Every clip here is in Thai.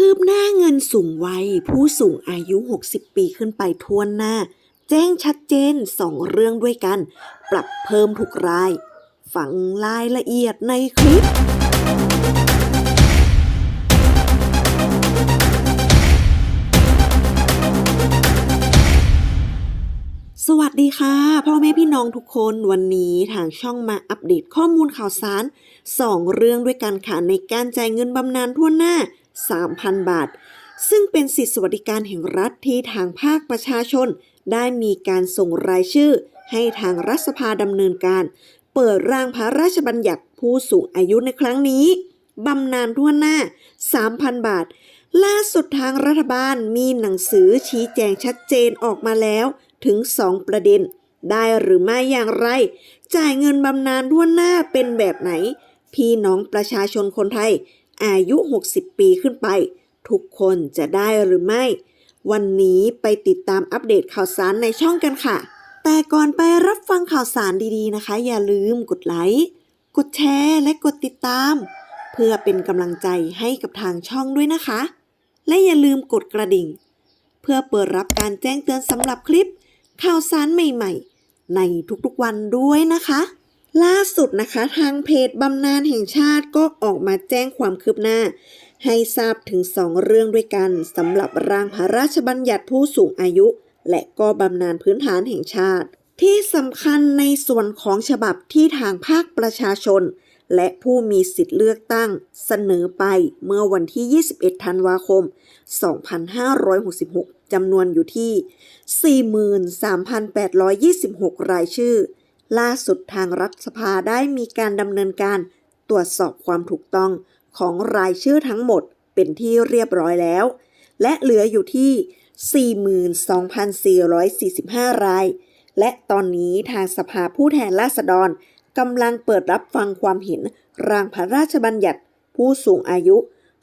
คืบหน้าเงินสูงวัยผู้สูงอายุ 60 ปีขึ้นไปทั่วหน้า แจ้งชัดเจน 2 เรื่องด้วยกัน ปรับเพิ่มทุกรายฟังรายละเอียดในคลิปสวัสดีค่ะ พ่อแม่พี่น้องทุกคนวันนี้ทางช่องมาอัปเดตข้อมูลข่าวสาร 2 เรื่องด้วยกันค่ะในการจ่ายเงินบำนาญทั่วหน้า 3,000 บาท ซึ่งเป็นสิทธิสวัสดิการแห่งรัฐที่ทางภาคประชาชน ได้มีการส่งรายชื่อ ให้ทางรัฐสภาดำเนินการ เปิดร่างพระราชบัญญัติผู้สูงอายุในครั้งนี้บำนาญทั่วหน้า 3,000 บาท ล่าสุดทางรัฐบาลมีหนังสือชี้แจงชัดเจนออกมาแล้วถึง 2 ประเด็น ได้หรือไม่อย่างไร จ่ายเงินบำนาญทั่วหน้าเป็นแบบไหน พี่น้องประชาชนคนไทย อายุ 60 ปีขึ้นไป ทุกคนจะได้หรือไม่ วันนี้ไปติดตามอัปเดตข่าวสารในช่องกันค่ะ แต่ก่อนไปรับฟังข่าวสารดีๆนะคะ อย่าลืมกดไลค์กดแชร์และกดติดตาม เพื่อเป็นกำลังใจให้กับทางช่องด้วยนะคะ และอย่าลืมกดกระดิ่ง เพื่อเปิดรับการแจ้งเตือนสำหรับคลิป ข่าวสารใหม่ๆ ในทุกๆวันด้วยนะคะ ล่าสุดนะคะทางเพจบำนาญแห่งชาติก็ออกมาแจ้งความคืบหน้า ให้ทราบถึง 2 เรื่องด้วยกันสำหรับร่างพระราชบัญญัติผู้สูงอายุ และก็บำนาญพื้นฐานแห่งชาติ ที่สำคัญในส่วนของฉบับที่ทางภาคประชาชน และผู้มีสิทธิ์เลือกตั้ง เสนอไปเมื่อวันที่ 21 ธันวาคม 2566จำนวนอยู่ที่ 43,826 รายชื่อ ล่าสุดทางรัฐสภาได้มีการดำเนินการตรวจสอบความถูกต้องของรายชื่อทั้งหมดเป็นที่เรียบร้อยแล้ว และเหลืออยู่ที่ 42,445 ราย และตอนนี้ทางสภาผู้แทนราษฎรกำลังเปิดรับฟังความเห็นร่างพระราชบัญญัติผู้สูงอายุ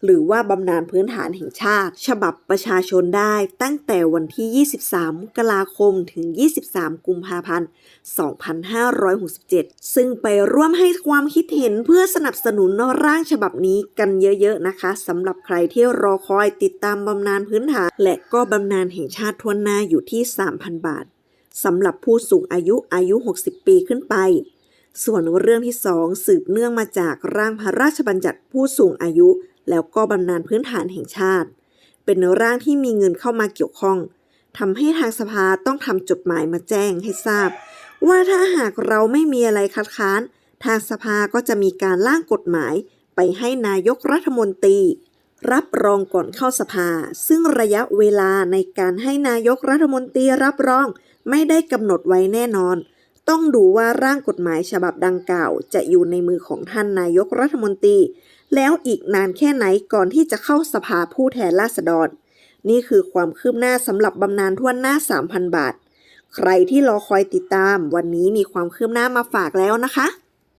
หรือว่าบำนาญพื้นฐานแห่งชาติ ฉบับประชาชนได้ตั้งแต่วันที่ 23มกราคมถึง 23 กุมภาพันธ์ 2567 ซึ่งไปร่วมให้ความคิดเห็นเพื่อสนับสนุนร่างฉบับนี้กันเยอะๆนะคะสำหรับใครที่รอคอยติดตามบำนาญพื้นฐาน และก็บำนาญแห่งชาติทวนหน้าอยู่ที่ 3,000 บาทสำหรับผู้สูงอายุอายุ 60 ปีขึ้นไป ส่วนเรื่องที่ 2 สืบเนื่องมาจากร่างพระราชบัญญัติผู้สูงอายุ แล้วก็บำนาญพื้นฐานแห่งชาติ เป็นร่างที่มีเงินเข้ามาเกี่ยวข้องทำให้ทางสภาต้องทำจดหมายมาแจ้งให้ทราบ ว่าถ้าหากเราไม่มีอะไรคัดค้าน ทางสภาก็จะมีการร่างกฎหมายไปให้นายกรัฐมนตรี รับรองก่อนเข้าสภา ซึ่งระยะเวลาในการให้นายกรัฐมนตรีรับรอง ไม่ได้กำหนดไว้แน่นอน ต้องดูว่าร่างกฎหมายฉบับดังกล่าว จะอยู่ในมือของท่านนายกรัฐมนตรี แล้วอีกนานแค่ไหนก่อนที่จะเข้าสภาผู้แทนราษฎร นี่คือความคืบหน้าสำหรับบำนาญทั่วหน้า 3,000 บาท ใครที่รอคอยติดตามวันนี้มีความคืบหน้ามาฝากแล้วนะคะ